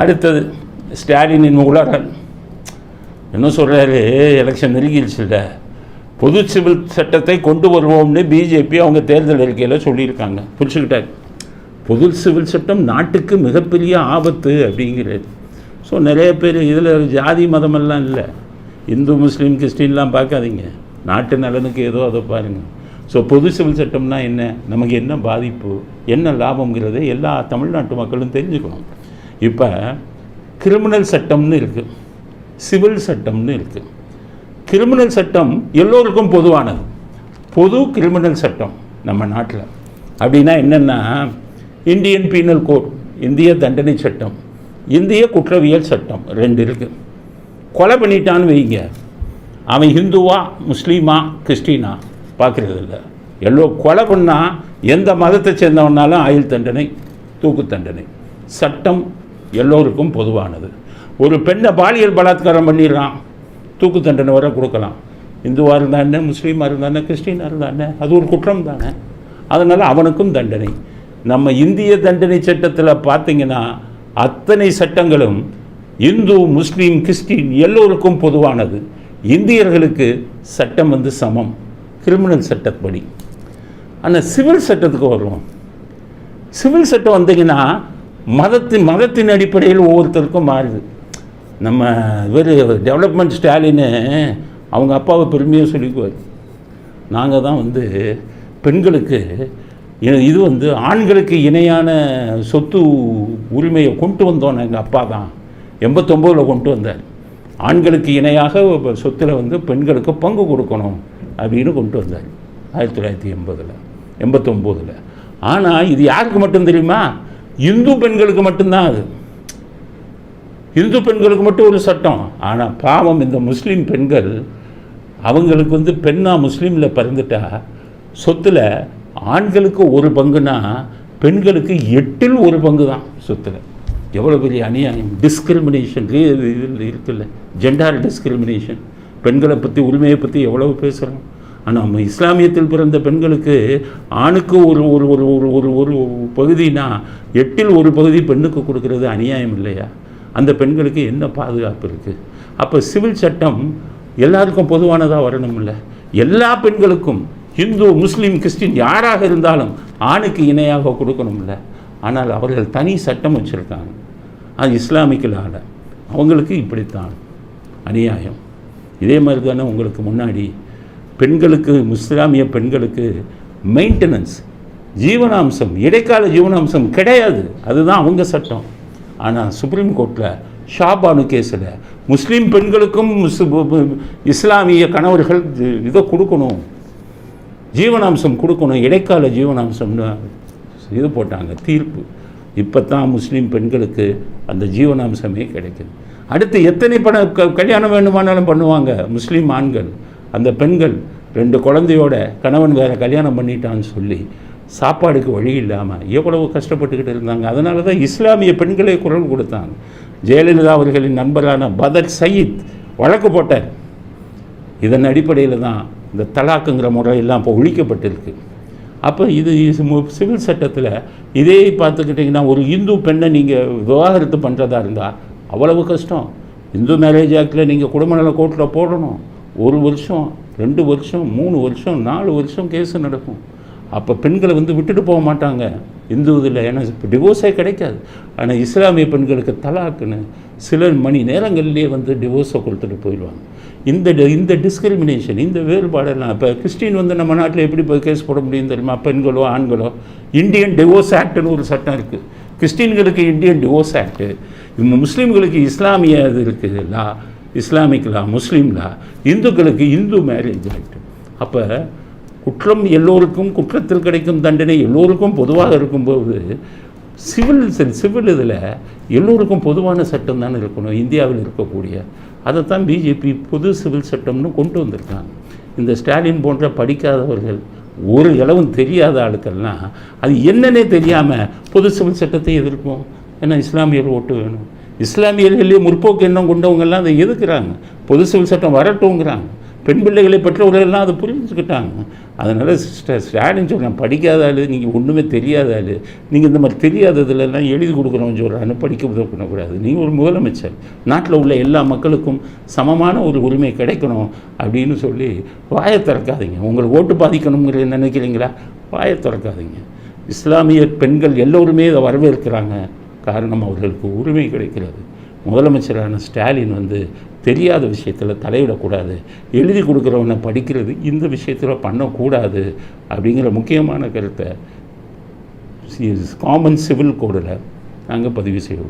அடுத்தது ஸ்டாலினின் உலகம் என்ன சொல்கிறாரு எலெக்ஷன் நெருங்கிடுச்சுல்ல பொது சிவில் சட்டத்தை கொண்டு வருவோம்னு பிஜேபி அவங்க தேர்தல் அறிக்கையில் சொல்லியிருக்காங்க. புரிச்சுக்கிட்டாரு பொது சிவில் சட்டம் நாட்டுக்கு மிகப்பெரிய ஆபத்து அப்படிங்கிறது. ஸோ நிறைய பேர் இதில் ஜாதி மதமெல்லாம் இல்லை. இந்து முஸ்லீம் கிறிஸ்டின்லாம் பார்க்காதீங்க. நாட்டு நலனுக்கு ஏதோ அதை பாருங்கள் ஸோ பொது சிவில் சட்டம்னா என்ன? நமக்கு என்ன பாதிப்பு? என்ன லாபங்கிறத எல்லா தமிழ்நாட்டு மக்களும் தெரிஞ்சுக்கணும். இப்போ கிரிமினல் சட்டம்னு இருக்குது சிவில் சட்டம்னு இருக்குது கிரிமினல் சட்டம் எல்லோருக்கும் பொதுவானது. பொது கிரிமினல் சட்டம் நம்ம நாட்டில். அப்படின்னா என்னென்னா இந்தியன் பீனல் கோட் இந்திய தண்டனை சட்டம் இந்திய குற்றவியல் சட்டம் ரெண்டு இருக்குது கொலை பண்ணிட்டான்னு வைங்க. அவன் ஹிந்துவா முஸ்லீமா கிறிஸ்டினா பார்க்குறது இல்லை எல்லோ கொலை பண்ணால் எந்த மதத்தை சேர்ந்தவனாலும் ஆயுள் தண்டனை தூக்கு தண்டனை. சட்டம் எல்லோருக்கும் பொதுவானது. ஒரு பெண்ணை பாலியல் பலாத்காரம் பண்ணிடுறான். தூக்கு தண்டனை வர கொடுக்கலாம். இந்துவாக இருந்தானே முஸ்லீமாக இருந்தானே கிறிஸ்டினாக இருந்தானே அது ஒரு குற்றம் தானே. அதனால் அவனுக்கும் தண்டனை. நம்ம இந்திய தண்டனை சட்டத்தில் பார்த்தீங்கன்னா அத்தனை சட்டங்களும் இந்து முஸ்லீம் கிறிஸ்டின் எல்லோருக்கும் பொதுவானது. இந்தியர்களுக்கு சட்டம் வந்து சமம். கிரிமினல் சட்டப்படி. ஆனால் சிவில் சட்டத்துக்கு வருவோம். சிவில் சட்டம் வந்தீங்கன்னா மதத்தின் மதத்தின் அடிப்படையில் ஒவ்வொருத்தருக்கும் மாறுது. நம்ம இவர் டெவலப்மெண்ட் ஸ்டாலின்னு அவங்க அப்பாவை பெருமையாக சொல்லிக்குவார். நாங்கள் தான் வந்து பெண்களுக்கு இது வந்து ஆண்களுக்கு இணையான சொத்து உரிமையை கொண்டு வந்தோம். எங்கள் அப்பா தான் எண்பத்தொம்போதில் கொண்டு வந்தார். ஆண்களுக்கு இணையாக சொத்தில் வந்து பெண்களுக்கு பங்கு கொடுக்கணும் அப்படின்னு கொண்டு வந்தார். ஆயிரத்தி தொள்ளாயிரத்தி எண்பதில் எண்பத்தொம்போதில். ஆனால் இது யாருக்கு மட்டும் தெரியுமா? இந்து பெண்களுக்கு மட்டும்தான் அது. இந்து பெண்களுக்கு மட்டும் ஒரு சட்டம். ஆனால் பாவம் இந்த முஸ்லீம் பெண்கள் அவங்களுக்கு வந்து பெண்ணா முஸ்லீமில் பிறந்துட்டா சொத்தில் ஆண்களுக்கு ஒரு பங்குனா பெண்களுக்கு எட்டில் ஒரு பங்கு தான் சொத்தில். எவ்வளோ பெரிய அநியாயம். டிஸ்கிரிமினேஷன் இருக்குல்ல. ஜெண்டார் டிஸ்கிரிமினேஷன் பெண்களை பற்றி உரிமையை பற்றி எவ்வளவு பேசுகிறோம் ஆனால் நம்ம இஸ்லாமியத்தில் பிறந்த பெண்களுக்கு ஆணுக்கு ஒரு ஒரு ஒரு ஒரு ஒரு ஒரு பகுதினா எட்டில் ஒரு பகுதி பெண்ணுக்கு கொடுக்கறது அநியாயம் இல்லையா? அந்த பெண்களுக்கு என்ன பாதுகாப்பு இருக்குது அப்போ சிவில் சட்டம் எல்லாருக்கும் பொதுவானதாக வரணும்ல. எல்லா பெண்களுக்கும் இந்து முஸ்லீம் கிறிஸ்டின் யாராக இருந்தாலும் ஆணுக்கு இணையாக கொடுக்கணும்ல. ஆனால் அவர்கள் தனி சட்டம் வச்சுருக்காங்க. அது இஸ்லாமிக்கில் ஆள. அவங்களுக்கு இப்படித்தான். அநியாயம். இதே மாதிரி தானே உங்களுக்கு முன்னாடி பெண்களுக்கு இஸ்லாமிய பெண்களுக்கு மெயின்டெனன்ஸ் ஜீவனாம்சம் இடைக்கால ஜீவனாம்சம் கிடையாது. அதுதான் அவங்க சட்டம். ஆனால் சுப்ரீம் கோர்ட்டில் ஷாபானு கேஸில் முஸ்லீம் பெண்களுக்கும் இஸ்லாமிய கணவர்கள் இது- இதை கொடுக்கணும். ஜீவனாம்சம் கொடுக்கணும் இடைக்கால ஜீவனாம்சம்னு இது போட்டாங்க தீர்ப்பு. இப்போ தான் முஸ்லீம் பெண்களுக்கு அந்த ஜீவனாம்சமே கிடைக்குது. அடுத்து எத்தனை பணம் க- கல்யாணம் வேண்டுமானாலும் பண்ணுவாங்க முஸ்லீம் ஆண்கள். அந்த பெண்கள் ரெண்டு குழந்தையோட கணவன் வேற கல்யாணம் பண்ணிட்டான்னு சொல்லி சாப்பாடுக்கு வழி இல்லாமல் எவ்வளவு கஷ்டப்பட்டுக்கிட்டு இருந்தாங்க. அதனால தான் இஸ்லாமிய பெண்களே குரல் கொடுத்தாங்க. ஜெயலலிதா அவர்களின் நண்பரான பதர் சயீத் வழக்கு போட்டார். இதன் அடிப்படையில் தான் இந்த தலாக்குங்கிற முறையெல்லாம் இப்போ ஒழிக்கப்பட்டிருக்கு. அப்போ இது மு- சிவில் சட்டத்தில் இதே பார்த்துக்கிட்டிங்கன்னா ஒரு இந்து பெண்ணை நீங்கள் விவாகரத்து பண்ணுறதா இருந்தால் அவ்வளவு கஷ்டம். இந்து மேரேஜ் ஆக்டில் நீங்கள் குடும்ப நல கோர்ட்டில் போடணும். ஒரு வருஷம் ரெண்டு வருஷம் மூணு வருஷம் நாலு வருஷம் கேஸ் நடக்கும். அப்போ பெண்களை வந்து விட்டுட்டு போக மாட்டாங்க. இந்து இதில் ஏன்னா இப்போ டிவோர்ஸே கிடைக்காது. ஆனால் இஸ்லாமிய பெண்களுக்கு தலாக்குன்னு சில மணி நேரங்கள்லேயே வந்து டிவோர்ஸை கொடுத்துட்டு போயிடுவாங்க. இந்த இந்த டிஸ்கிரிமினேஷன் இந்த வேறுபாடெல்லாம் இப்போ கிறிஸ்டின் வந்து நம்ம நாட்டில் எப்படி போய் கேஸ் போட முடியும் தெரியுமா? பெண்களோ ஆண்களோ? இந்தியன் டிவோர்ஸ் ஆக்ட்னு ஒரு சட்டம் இருக்குது கிறிஸ்டின்களுக்கு இந்தியன் டிவோர்ஸ் ஆக்ட்டு முஸ்லீம்களுக்கு இஸ்லாமிய இது இருக்குதுல்லா இஸ்லாமிக் லா முஸ்லீம் லா இந்துக்களுக்கு இந்து மேரேஜ் ஆக்ட் அப்போ குற்றம் எல்லோருக்கும் குற்றத்தில் கிடைக்கும் தண்டனை எல்லோருக்கும் பொதுவாக இருக்கும்போது சிவில் சிவில் இதில் எல்லோருக்கும் பொதுவான சட்டம் தானே இருக்கணும். இந்தியாவில் இருக்கக்கூடிய அதைத்தான் பிஜேபி பொது சிவில் சட்டம்னு கொண்டு வந்திருக்காங்க. இந்த ஸ்டாலின் போன்ற படிக்காதவர்கள் ஒரு இளவும் தெரியாத ஆளுக்கள்னால் அது என்னன்னே தெரியாமல் பொது சிவில் சட்டத்தை எதிர்ப்போம். ஏன்னா இஸ்லாமியர் ஓட்டு வேணும். இஸ்லாமியர்களே முற்போக்கு எண்ணம் கொண்டவங்கெல்லாம் அதை எதுக்குறாங்க பொது சிவில் சட்டம் வரட்டுங்கிறாங்க பெண் பிள்ளைகளை பெற்றவர்களெல்லாம் அதை புரிஞ்சுக்கிட்டாங்க. அதனால் சிஸ்டர் ஸ்டாலின் சொல்கிறேன் படிக்காத ஆள் நீங்கள் ஒன்றுமே தெரியாத ஆள். நீங்கள் இந்த மாதிரி தெரியாததுலலாம் எழுதி கொடுக்குறோம்னு சொல்கிறாங்க படிக்க உதவி பண்ணக்கூடாது நீங்கள் ஒரு முதலமைச்சர். நாட்டில் உள்ள எல்லா மக்களுக்கும் சமமான ஒரு உரிமை கிடைக்கணும். அப்படின்னு சொல்லி வாயை திறக்காதீங்க. உங்களுக்கு ஓட்டு பாதிக்கணுங்கிறது நினைக்கிறீங்களா? வாயை திறக்காதீங்க. இஸ்லாமிய பெண்கள் எல்லோருமே இதை வரவேற்கிறாங்க. காரணம் அவர்களுக்கு உரிமை கிடைக்கிறது. முதலமைச்சரான ஸ்டாலின் வந்து தெரியாத விஷயத்தில் தலையிடக்கூடாது. எழுதி கொடுக்குறவனை படிக்கிறது இந்த விஷயத்தில் பண்ணக்கூடாது அப்படிங்கிற முக்கியமான கருத்தை காமன் சிவில் கோடில் நாங்கள் பதிவு செய்வோம்